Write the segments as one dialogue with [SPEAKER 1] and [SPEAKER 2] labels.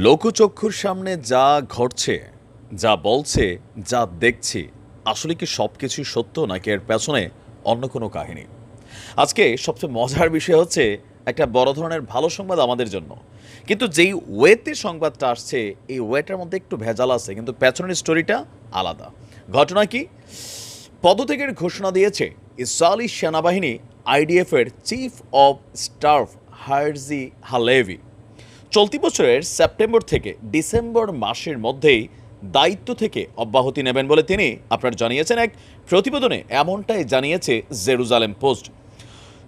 [SPEAKER 1] লোকচক্ষুর সামনে যা ঘটছে, যা বলছে, যা দেখছি, আসলে কি সব কিছুই সত্য নাকি এর পেছনে অন্য কোনো কাহিনী? আজকে সবচেয়ে মজার বিষয় হচ্ছে একটা বড় ধরনের ভালো সংবাদ আমাদের জন্য। কিন্তু যেই ওয়েতে সংবাদটা আসছে, এই ওয়েটার মধ্যে একটু ভেজাল আছে, কিন্তু পেছনের স্টোরিটা আলাদা। ঘটনা কি? পদত্যাগের ঘোষণা দিয়েছে ইসরায়েলি সেনাবাহিনী আইডিএফের chief of staff Herzi Halevi. চলতি বছরের সেপ্টেম্বর থেকে ডিসেম্বর মাসের মধ্যেই দায়িত্ব থেকে অব্যাহতি নেবেন বলে তিনি আপনার জানিয়েছেন এক প্রতিবেদনে এমনটাই জানিয়েছে জেরুজালেম পোস্ট।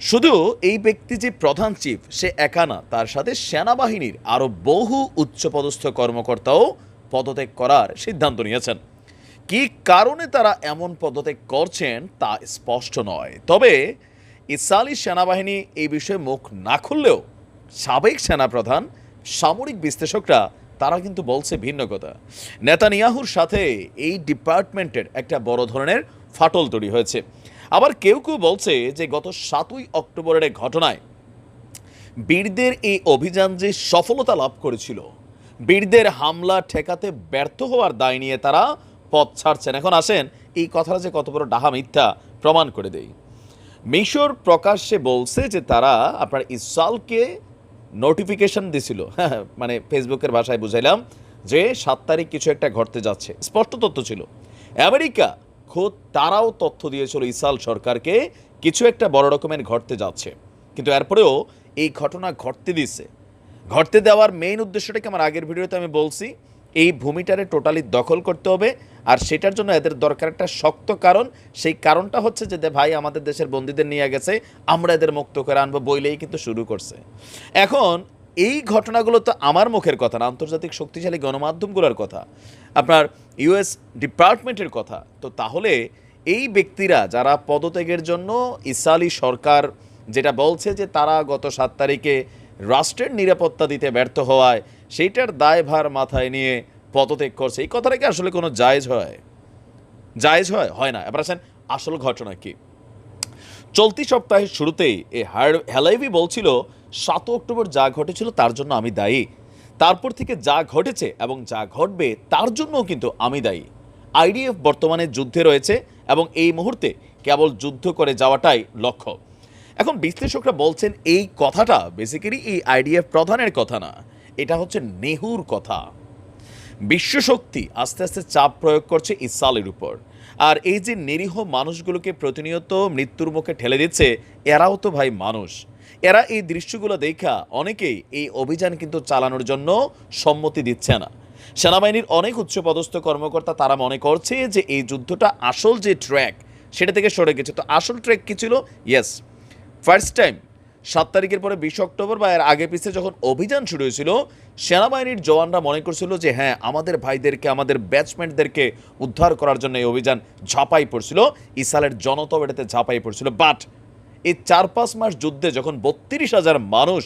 [SPEAKER 1] শুধু এই ব্যক্তি যে প্রধান চিফ, সে একা না, তার সাথে সেনাবাহিনীর আরও বহু উচ্চপদস্থ কর্মকর্তাও পদত্যাগ করার সিদ্ধান্ত নিয়েছেন। কি কারণে তারা এমন পদত্যাগ করছেন তা স্পষ্ট নয়। তবে ইসরায়েলি সেনাবাহিনী এই বিষয়ে মুখ না খুললেও সাবেক সেনাপ্রধান সামরিক বিশ্লেষকরা, তারা কিন্তু বলছে ভিন্ন কথা। নেতানিয়াহুর সাথে এই ডিপার্টমেন্টের একটা বড় ধরনের ফাটল তৈরি হয়েছে। আবার কেউ কেউ বলছে যে গত সাতই অক্টোবরের ঘটনায় বীরদের এই অভিযান যে সফলতা লাভ করেছিল, বীরদের হামলা ঠেকাতে ব্যর্থ হওয়ার দায় নিয়ে তারা পথ ছাড়ছেন। এখন আসেন এই কথাটা যে কত বড় ডাহা মিথ্যা প্রমাণ করে দেই। মিশর প্রকাশ্যে বলছে যে তারা আপনার ইসরায়েলকে নোটিফিকেশন দিছিল। মানে ফেসবুকের ভাষায় বুঝাইলাম যে সাত তারিখ কিছু একটা ঘটতে যাচ্ছে। স্পষ্ট তথ্য ছিল। আমেরিকা খোদ তারাও তথ্য দিয়েছিল ইসাল সরকারকে কিছু একটা বড় রকমের ঘটতে যাচ্ছে। কিন্তু এরপরেও এই ঘটনা ঘটতে দিছে ঘটতে দেওয়ার মেইন উদ্দেশ্যটাকে আমার আগের ভিডিওতে আমি বলছি। এই ভূমিটারে টোটালি দখল করতে হবে। আর সেটার জন্য এদের দরকার একটা শক্ত কারণ। সেই কারণটা হচ্ছে যে ভাই আমাদের দেশের বন্দীদের নিয়ে গেছে, আমরা এদের মুক্ত করে আনব বইলেই কিন্তু শুরু করছে। এখন এই ঘটনাগুলো তো আমার মুখের কথা না, আন্তর্জাতিক শক্তিশালী গণমাধ্যমগুলোর কথা। আপনার ইউএস ডিপার্টমেন্টের কথা। তো তাহলে এই ব্যক্তিরা যারা পদত্যাগের জন্য ইসরায়েলি সরকার যেটা বলছে যে তারা গত সাত তারিখে রাষ্ট্রের নিরাপত্তা দিতে ব্যর্থ হওয়ায় সেইটার দায়ভার মাথায় নিয়ে পদত্যাগ করছে। এই কথাটা কি আসলে কোনো জায়েজ হয়? জায়েজ হয়? হয় না। এবার আসল ঘটনা কি? চলতি সপ্তাহের শুরুতেই এ হেলাইভি বলছিল সাত অক্টোবর যা ঘটেছিল তার জন্য আমি দায়ী। তারপর থেকে যা ঘটেছে এবং যা ঘটবে তার জন্যও কিন্তু আমি দায়ী। আইডিএফ বর্তমানে যুদ্ধে রয়েছে এবং এই মুহূর্তে কেবল যুদ্ধ করে যাওয়াটাই লক্ষ্য। এখন বিশ্লেষকরা বলছেন, এই কথাটা বেসিক্যালি এই আইডিএফ প্রধানের কথা না। এটা হচ্ছে নেহুর কথা। বিশ্বশক্তি আস্তে আস্তে চাপ প্রয়োগ করছে ইসালের উপর। আর এই যে নিরীহ মানুষগুলোকে প্রতিনিয়ত মৃত্যুর মুখে ঠেলে দিচ্ছে, এরাও তো ভাই মানুষ। এরা এই দৃশ্যগুলো দেখা অনেকেই এই অভিযান কিন্তু চালানোর জন্য সম্মতি দিচ্ছে না। সেনাবাহিনীর অনেক উচ্চপদস্থ কর্মকর্তা তারা মনে করছে যে এই যুদ্ধটা আসল যে ট্র্যাক, সেটা থেকে সরে গেছে। তো আসল ট্র্যাক কী ছিল? ইয়েস ফার্স্ট টাইম সাত তারিখের পরে বিশ অক্টোবর বা এর আগে পিছিয়ে যখন অভিযান শুরু হয়েছিল, সেনাবাহিনীর জওয়ানরা মনে করছিল যে হ্যাঁ আমাদের ভাইদেরকে, আমাদের ব্যাটসম্যানদেরকে উদ্ধার করার জন্য এই অভিযান ঝাঁপাই পড়ছিল। ইসালের জনতাও এটাতে ঝাঁপাই পড়ছিল। বাট এই চার পাঁচ মাস যুদ্ধে যখন বত্রিশ হাজার মানুষ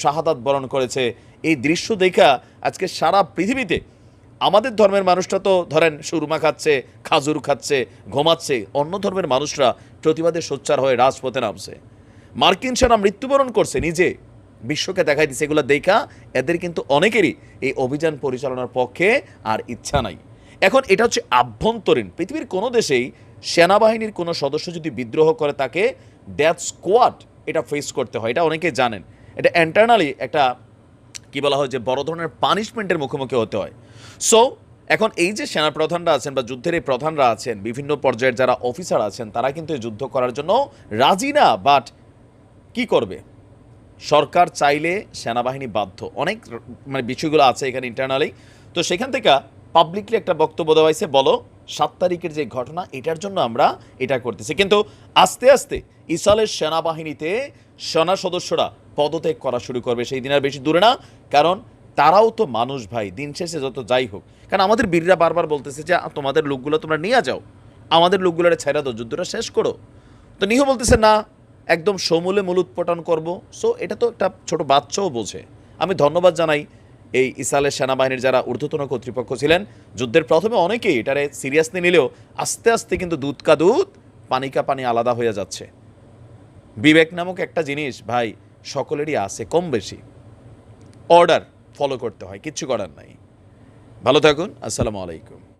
[SPEAKER 1] শাহাদাত বরণ করেছে, এই দৃশ্য দেখা আজকে সারা পৃথিবীতে আমাদের ধর্মের মানুষরা তো ধরেন সুরমা খাচ্ছে, খাজুর খাচ্ছে, ঘুমাচ্ছে, অন্য ধর্মের মানুষরা প্রতিবাদে সোচ্চার হয়ে রাজপথে নামছে। মার্কিন সেনা মৃত্যুবরণ করছে, নিজে বিশ্বকে দেখাই দিচ্ছে এগুলো দেখা এদের কিন্তু অনেকেরই এই অভিযান পরিচালনার পক্ষে আর ইচ্ছা নাই। এখন এটা হচ্ছে আভ্যন্তরীণ, পৃথিবীর কোনো দেশেই সেনাবাহিনীর কোনো সদস্য যদি বিদ্রোহ করে তাকে ডেথ স্কোয়াড এটা ফেস করতে হয়, এটা অনেকে জানেন। এটা ইন্টারনালি একটা, কি বলা হয় যে বড় ধরনের পানিশমেন্টের মুখোমুখি হতে হয়। সো এখন এই যে সেনাপ্রধানরা আছেন বা যুদ্ধের এই প্রধানরা আছেন, বিভিন্ন পর্যায়ের যারা অফিসার আছেন, তারা কিন্তু যুদ্ধ করার জন্য রাজি না বাট কি করবে? সরকার চাইলে সেনাবাহিনী বাধ্য। অনেক মানে বিষয়গুলো আছে এখানে ইন্টারনালি তো সেখান থেকে পাবলিকলি একটা বক্তব্য দেওয়া হয়েছে, বলো, সাত তারিখের যে ঘটনা, এটার জন্য আমরা এটা করতেছি। কিন্তু আস্তে আস্তে ইসরায়েলের সেনাবাহিনীতে সেনা সদস্যরা পদত্যাগ করা শুরু করবে সেই দিন আর বেশি দূরে না। কারণ তারাও তো মানুষ ভাই, দিন শেষে যত যাই হোক। কারণ আমাদের বীররা বারবার বলতেছে যে তোমাদের লোকগুলো তোমরা নিয়ে যাও। আমাদের লোকগুলোরে ছেড়ে দাও, যুদ্ধটা শেষ করো। তো নিহ বলতেছে, না একদম সমূলে মূল মূলোৎপটন করব। সো এটা তো একটা ছোট বাচ্চাও বোঝে। আমি ধন্যবাদ জানাই এই ইসরায়েলের সেনাবাহিনীর যারা ঊর্ধ্বতন কর্তৃপক্ষ ছিলেন। যুদ্ধের প্রথমে অনেকেই এটারে সিরিয়াসলি নিলেও আস্তে আস্তে কিন্তু দুধ কা দুধ, পানি কা পানি আলাদা হয়ে যাচ্ছে। বিবেক নামক একটা জিনিস, ভাই, সকলেরই আছে, কম বেশি। অর্ডার ফলো করতে হয়, কিচ্ছু করার নাই। ভালো থাকুন, আসসালামু আলাইকুম।